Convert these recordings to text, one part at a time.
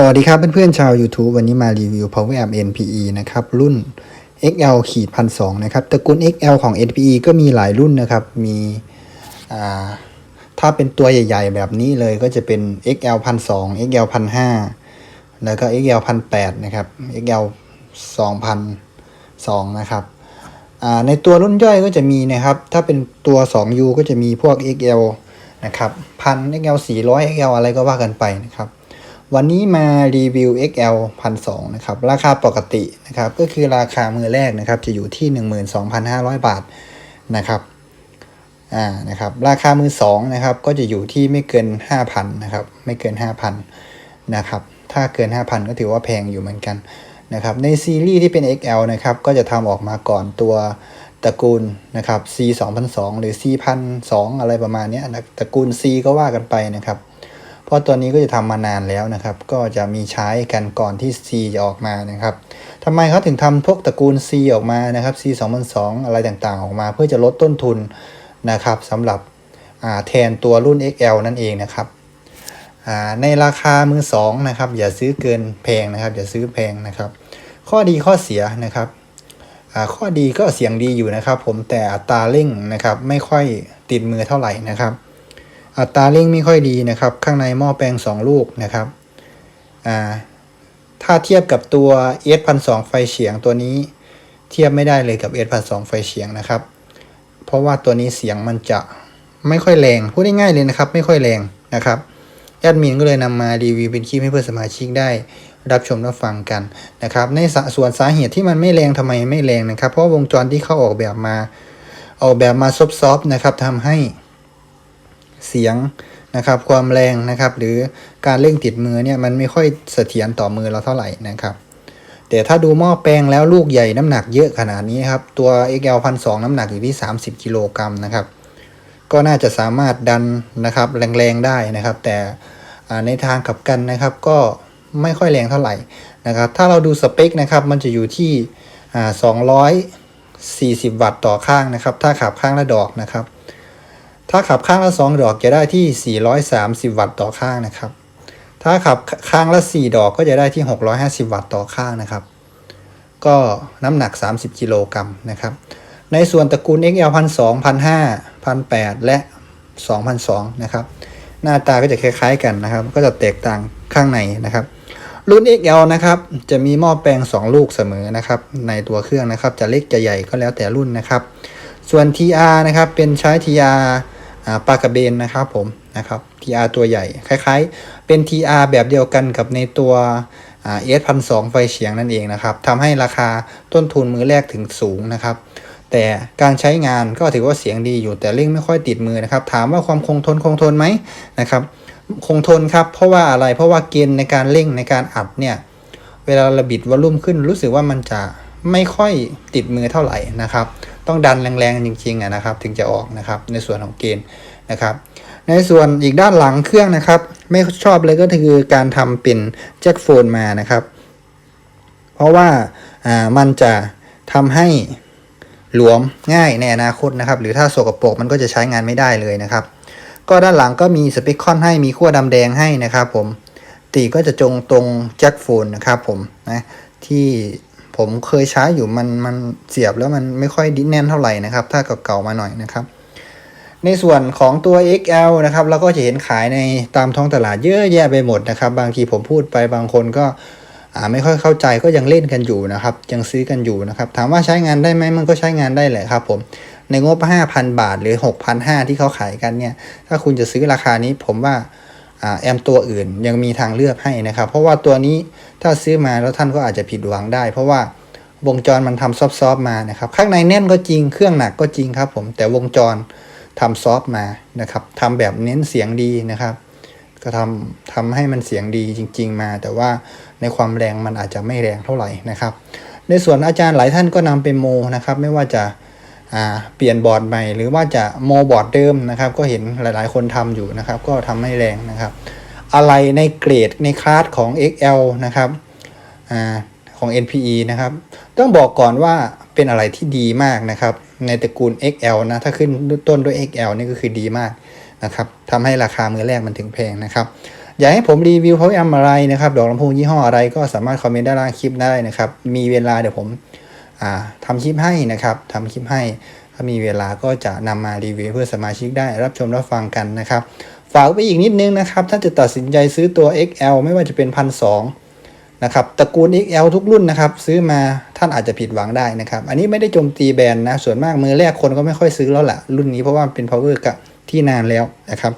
สวัสดีครับเพื่อนๆชาว YouTube วันนี้มารีวิว Power Amp NPE นะครับ รุ่น XL ขีดพันสนะครับ ตระกูล XL ของ NPE ก็มีหลายรุ่นนะครับ มีถ้าเป็นตัวใหญ่ๆ แบบนี้เลยก็จะเป็น XL พันส XL พันหแล้วก็ XL พันแนะครับ XL 2002นะครับในตัวรุ่นย่อยก็จะมีนะครับ ถ้าเป็นตัว 2U ก็จะมีพวก XL นะครับพัน XL 400 XL อะไรก็ว่ากันไปนะครับ วันนี้มารีวิว XL 1,200นะครับ ราคาปกตินะครับ ก็คือราคามือแรกนะครับ จะอยู่ที่ 12,500 บาทนะครับ อ่า นะครับ ราคามือ2นะครับ ก็จะอยู่ที่ไม่เกิน 5,000นะครับ ไม่เกิน 5,000นะครับ ถ้าเกิน 5,000 ก็ถือว่าแพงอยู่เหมือนกันนะครับ ในซีรีส์ที่เป็น XL นะครับ ก็จะทำออกมาก่อนตัวตระกูลนะครับ C 2002หรือ C 1002อะไรประมาณนี้นะตระกูล C ก็ว่ากันไปนะครับ เพราะตัวนี้ก็จะทำมานานแล้วนะครับ ก็จะมีใช้กันก่อนที่ C จะออกมานะครับทำไมเขาถึงทำพวกตระกูล C ออกมานะครับ C 2002อะไรต่างๆ ออกมา เพื่อจะลดต้นทุนนะครับสำหรับแทนตัวรุ่น XL นั่นเองนะครับในราคามือ2นะครับอย่าซื้อเกินแพงนะครับ อย่าซื้อแพงนะครับ ข้อดีข้อเสียนะครับข้อดีก็เสียงดีอยู่นะครับ ผมแต่อัตราเร่งนะครับไม่ค่อยติดมือเท่าไหร่นะครับ อัตราเร่งไม่ค่อยดีนะครับ ข้างในหม้อแปลง 2 ลูกนะครับถ้าเทียบกับตัว S 1 2 0ไฟเฉียงตัวนี้ เทียบไม่ได้เลยกับ S 1 2 0ไฟเฉียงนะครับ เพราะว่าตัวนี้เสียงมันจะไม่ค่อยแรงพูดง่ายๆเลยนะครับ ไม่ค่อยแรงนะครับแอดมินก็เลยนำมารีวิวเป็นคลิปให้เพื่อนสมาชิกได้รับชมรับฟังกันนะครับ ในส่วนสาเหตุที่มันไม่แรงทำไมไม่แรงนะครับ เพราะวงจรที่เขาออกแบบมา ออกแบบมาซอฟๆนะครับทำให้ เสียงนะครับความแรงนะครับ หรือการเร่งติดมือเนี่ยมันไม่ค่อยเสถียรต่อมือเราเท่าไหร่นะครับ แต่ถ้าดูหม้อแปลงแล้วลูกใหญ่น้ำหนักเยอะขนาดนี้ครับ ตัว XL 1 2น้ำหนักอยู่ที่ 30กิโลกรัมนะครับ ก็น่าจะสามารถดันนะครับแรงๆได้นะครับ แต่ในทางขับกันนะครับก็ไม่ค่อยแรงเท่าไหร่นะครับ ถ้าเราดูสเปคนะครับมันจะอยู่ที่ 240 วัตต์ต่อข้างนะครับ ถ้าขับข้างละดอกนะครับ ถ้าขับข้างละ 2 ดอกจะได้ที่ 430 วัตต์ต่อข้างนะครับ ถ้าขับข้างละ 4 ดอกก็จะได้ที่ 650 วัตต์ต่อข้างนะครับ ก็น้ำหนัก 30 กิโลกรัมนะครับ ในส่วนตระกูล XL 1 2 0 0 1 5 1,800และ2,200นะครับ หน้าตาก็จะคล้ายๆกันนะครับ ก็จะแตกต่างข้างในนะครับ รุ่น XL นะครับจะมีหม้อแปลง 2 ลูกเสมอนะครับ ในตัวเครื่องนะครับจะเล็กจะใหญ่ก็แล้วแต่รุ่นนะครับ ส่วน TR นะครับเป็นใช้ TR ปลากระเบนนะครับผมนะครับ TR ตัวใหญ่ คล้ายๆ เป็น TR แบบเดียวกันกับในตัวเอสพันสไฟเฉียงนั่นเองนะครับทำให้ราคาต้นทุนมือแรกถึงสูงนะครับ แต่การใช้งานก็ถือว่าเสียงดีอยู่แต่เร่งไม่ค่อยติดมือนะครับ ถามว่าความคงทนคงทนไหมนะครับ คงทนครับ เพราะว่าอะไรเพราะว่าเกณฑ์ในการเร่งในการอัดเนี่ย เวลาระบิดวอลลุ่มขึ้นรู้สึกว่ามันจะ ไม่ค่อยติดมือเท่าไหร่นะครับ ต้องดันแรงๆจริงๆนะครับ ถึงจะออกนะครับในส่วนของเกณฑ์นะครับ ในส่วนอีกด้านหลังเครื่องนะครับ ไม่ชอบเลยก็คือการทำเป็นแจ็คโฟนมานะครับ เพราะว่าอ่ามันจะทำให้หลวมง่ายในอนาคตนะครับ หรือถ้าโสกปรกมันก็จะใช้งานไม่ได้เลยนะครับ ก็ด้านหลังก็มีสเปคคอนให้มีขั้วดำแดงให้นะครับผมตีก็จะจงตรงแจ็คโฟนนะครับผมนะที่ ผมเคยใช้อยู่มันมันเสียบแล้วมันไม่ค่อยดิ้นแน่นเท่าไหร่นะครับ ถ้าเก่าๆมาหน่อยนะครับ ในส่วนของตัว XL นะครับเราก็จะเห็นขายในตามท้องตลาดเยอะแยะไปหมดนะครับ บางทีผมพูดไปบางคนก็ไม่ค่อยเข้าใจก็ยังเล่นกันอยู่นะครับ ยังซื้อกันอยู่นะครับ ถามว่าใช้งานได้ไหมมันก็ใช้งานได้แหละครับผมในงบ 5,000 บาทหรือ 6,500 ที่เขาขายกันเนี่ย ถ้าคุณจะซื้อราคานี้ผมว่าแอมตัวอื่นยังมีทางเลือกให้นะครับ เพราะว่าตัวนี้ ถ้าซื้อมาแล้วท่านก็อาจจะผิดหวังได้ เพราะว่าวงจรมันทำซอฟต์ๆมานะครับข้างในแน่นก็จริงเครื่องหนักก็จริงครับ ผมแต่วงจรทำซอฟต์มานะครับทำแบบเน้นเสียงดีนะครับ ก็ทำทำให้มันเสียงดีจริง ๆ มา แต่ว่าในความแรงมันอาจจะไม่แรงเท่าไหร่นะครับ ในส่วนอาจารย์หลายท่านก็นำไปโมนะครับ ไม่ว่าจะเปลี่ยนบอร์ดใหม่ หรือว่าจะโมบอร์ดเดิมนะครับ ก็เห็นหลายๆ คนทำอยู่นะครับ ก็ทำให้แรงนะครับ อะไรในเกรดในคลาสของ XL นะครับของ NPE นะครับ ต้องบอกก่อนว่าเป็นอะไรที่ดีมากนะครับ ในตระกูล XL นะ ถ้าขึ้นต้นด้วย XL นี่ก็คือดีมากนะครับทำให้ราคามือแรกมันถึงแพงนะครับ อยากให้ผมรีวิว power amp อะไรนะครับ ดอกลำโพงยี่ห้ออะไรก็สามารถคอมเมนต์ด้านล่างคลิปได้นะครับ มีเวลาเดี๋ยวผมอ่าทำคลิปให้นะครับทำคลิปให้ ถ้ามีเวลาก็จะนำมารีวิวเพื่อสมาชิกได้รับชมรับฟังกันนะครับ ฝากไปอีกนิดนึงนะครับ ถ้าจะตัดสินใจซื้อตัว XL ไม่ว่าจะเป็นพันสนะครับตระกูล XL ทุกรุ่นนะครับ ซื้อมาท่านอาจจะผิดหวังได้นะครับ อันนี้ไม่ได้โจมตีแบรนด์นะ ส่วนมากมือแรกคนก็ไม่ค่อยซื้อแล้วแหละรุ่นนี้เพราะว่าเป็น power กับที่นานแล้วนะครับ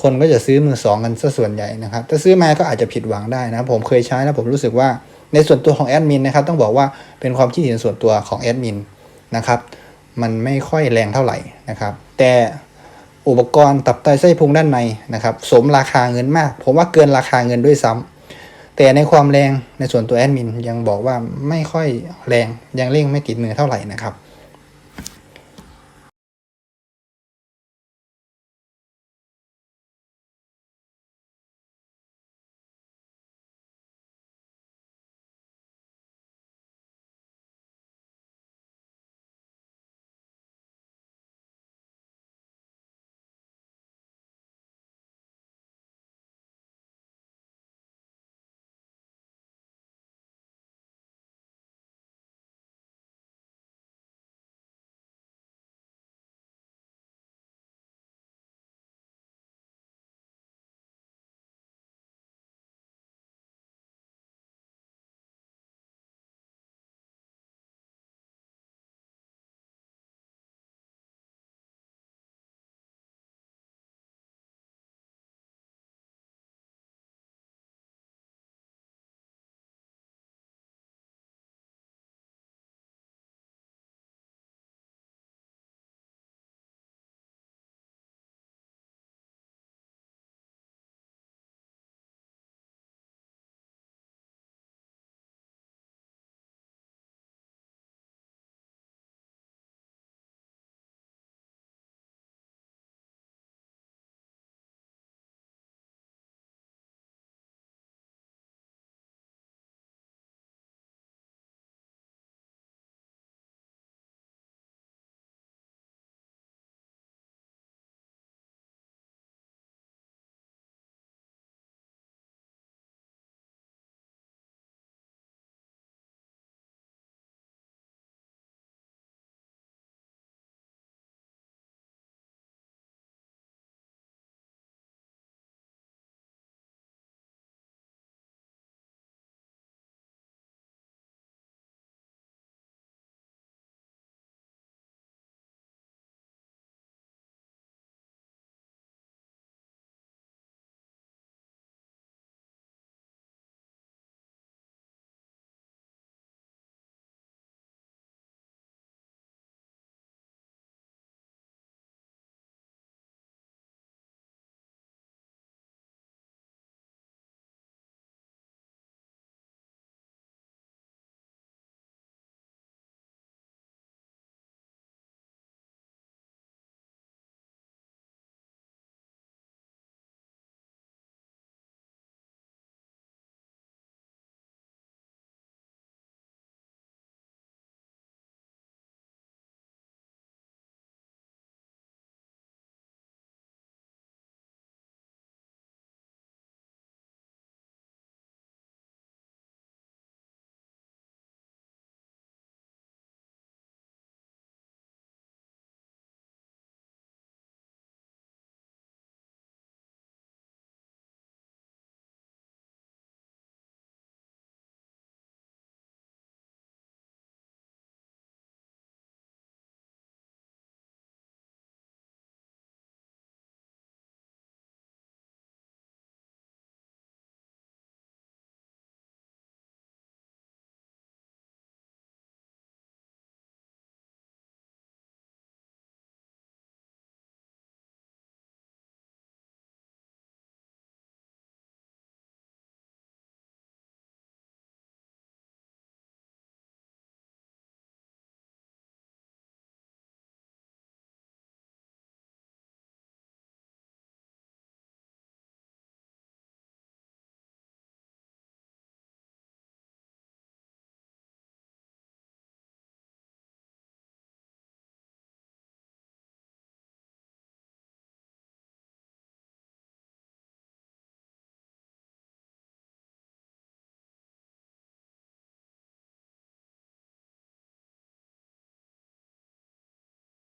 คนก็จะซื้อมือสองกันซะส่วนใหญ่นะครับ ถ้าซื้อมาก็อาจจะผิดหวังได้นะ ผมเคยใช้แล้วผมรู้สึกว่าในส่วนตัวของแอดมินนะครับต้องบอกว่าเป็นความคิดเห็นส่วนตัวของแอดมินนะครับ มันไม่ค่อยแรงเท่าไหร่นะครับ แต่ อุปกรณ์ตับไตไส้พุงด้านในนะครับ สมราคาเงินมาก ผมว่าเกินราคาเงินด้วยซ้ำแต่ในความแรงในส่วนตัวแอดมินยังบอกว่าไม่ค่อยแรงยังเร่งไม่ติดมือเท่าไหร่นะครับ